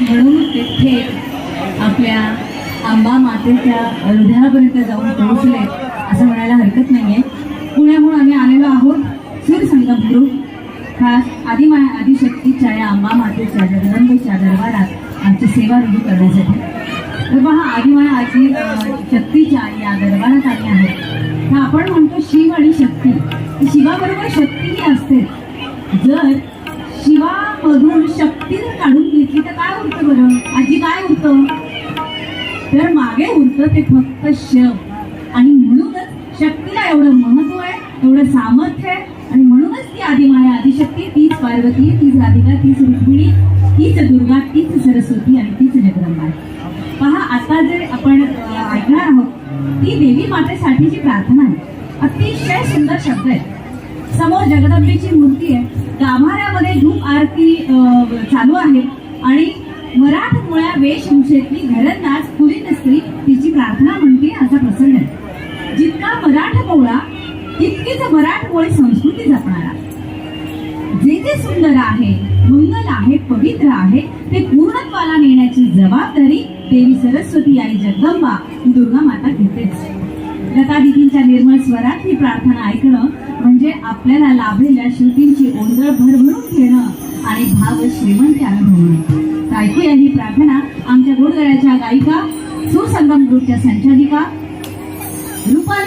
म्हणून ते थेट आपल्या आंबा मातेच्या हृदयापर्यंत जाऊन पोहोचले. असं म्हणायला हरकत नाही आहे पुण्याहून आम्ही आलेलो आहोत सूर संगम ग्रुप खास आदिमाया आदिशक्तीच्या या आंबा मातेच्या जगदंबेच्या दरबारात आमची सेवा रुजू करण्यासाठी. तर पहा आदिमाया आजी अं, शक्तीच्या या दरबारात आली आहे तर आपण म्हणतो शिव आणि शक्ती. तर शिवाबरोबर शक्तीही असते. जर शिवामधून शक्ती जर काढून घेतली तर काय होतं? बरं तर मागे उरत ते फक्त शव आणि म्हणूनच शक्तीला एवढं महत्त्व आहे एवढं सामर्थ्य आहे आणि म्हणूनच ती आदिमाया आदिशक्ती तीच पार्वती तीच राधिका तीच रुक्मिणी तीच दुर्गा तीच सरस्वती आणि तीच जगदंबा आहे. पहा आता जे आपण ऐकणार आहोत ती देवी मातेसाठीची प्रार्थना आहे. अतिशय सुंदर शब्द आहे. समोर जगदंबेची मूर्ती आहे. गाभाऱ्यामध्ये धूप आरती अं, चालू आहे. आणि वरा वेशभूषेतली घरंदाज खुली नसली तिची प्रार्थना म्हणते असा प्रसंग आहे. जितका मराठमोळा तितकीच मराठमोळी संस्कृती जपणारा. जे जे सुंदर आहे मंगल आहे पवित्र आहे ते पूर्णत्वाला नेण्याची जबाबदारी देवी सरस्वती आई जगदंबा दुर्गा माता घेतेच. लता दिदींच्या निर्मळ स्वरात ही प्रार्थना ऐकणं म्हणजे आपल्याला लाभलेल्या श्रुतींची ओंजळ भरभरून घेणं आणि भाव श्रीमंती अनुभवणं ऐकूया ही प्रार्थना त्या संचालिका